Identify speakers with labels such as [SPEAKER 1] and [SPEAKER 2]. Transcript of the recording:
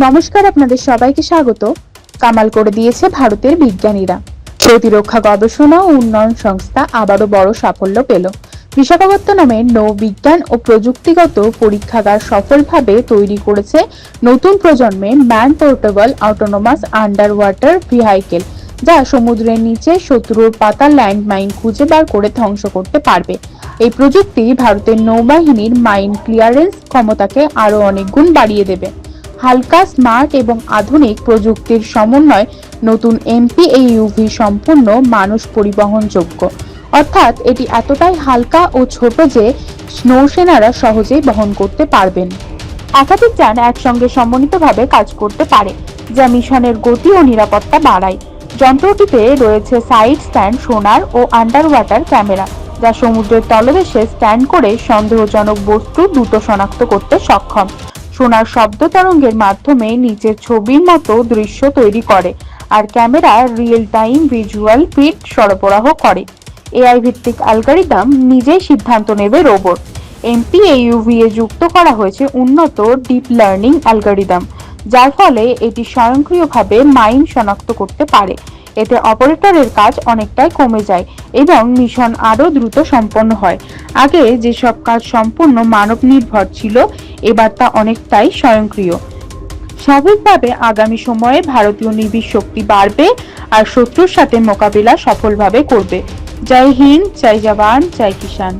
[SPEAKER 1] নমস্কার আপনাদের সবাইকে স্বাগত। কামাল করে দিয়েছে ভারতের বিজ্ঞানীরা। প্রতিরক্ষা গবেষণা ও উন্নয়ন সংস্থা আবারও বড় সাফল্য পেল। বিশাখাপত্তনমের নৌ বিজ্ঞান ও প্রযুক্তিগত পরীক্ষাগার সফলভাবে তৈরি করেছে নতুন প্রজন্মের man portable autonomous under water vehicle, যা সমুদ্রের নিচে শত্রুর পাতা ল্যান্ডমাইন খুঁজে বার করে ধ্বংস করতে পারবে। এই প্রযুক্তি ভারতের নৌবাহিনীর মাইন ক্লিয়ারেন্স ক্ষমতাকে আরও অনেক গুণ বাড়িয়ে দেবে। হালকা, স্মার্ট এবং আধুনিক প্রযুক্তির সমন্বয় নতুন এমপি এই ইউভি সম্পূর্ণ মানুষ পরিবহনযোগ্য। অর্থাৎ এটি এতটাই হালকা ও ছোট যে নৌসেনারা সহজেই বহন করতে পারবেন। একাধিক যান একসঙ্গে সমন্বিতভাবে কাজ করতে পারে, যা মিশনের গতি ও নিরাপত্তা বাড়ায়। যন্ত্রটিতে রয়েছে সাইড স্ট্যান্ড, সোনার ও আন্ডার ওয়াটার ক্যামেরা, যা সমুদ্রের তলদেশে স্ট্যান্ড করে সন্দেহজনক বস্তু দ্রুত শনাক্ত করতে সক্ষম। সোনার শব্দ তরঙ্গের মাধ্যমে নিচের ছবির মতো দৃশ্য তৈরি করে আর camera real time visual feed সরবরাহ করে। এআই ভিত্তিক অ্যালগরিদম নিজেই সিদ্ধান্ত নেবে রোবট এমপি এইউভি এ যুক্ত করা হয়েছে উন্নত ডিপ লার্নিং অ্যালগরিদম যার ফলে এটি স্বয়ংক্রিয়ভাবে মাইন শনাক্ত করতে পারে। এতে অপারেটরের কাজ অনেকটাই কমে যায় এবং মিশন আরও দ্রুত সম্পন্ন হয়। আগে যেসব কাজ সম্পূর্ণ মানব নির্ভর ছিল, এবার তা অনেকটাই স্বয়ংক্রিয়। স্বাভাবিকভাবে আগামী সময়ে ভারতীয় নিবিড় শক্তি বাড়বে আর শত্রুর সাথে মোকাবিলা সফলভাবে করবে। জয় হিন্দ, জয় জওয়ান, জয় কিষান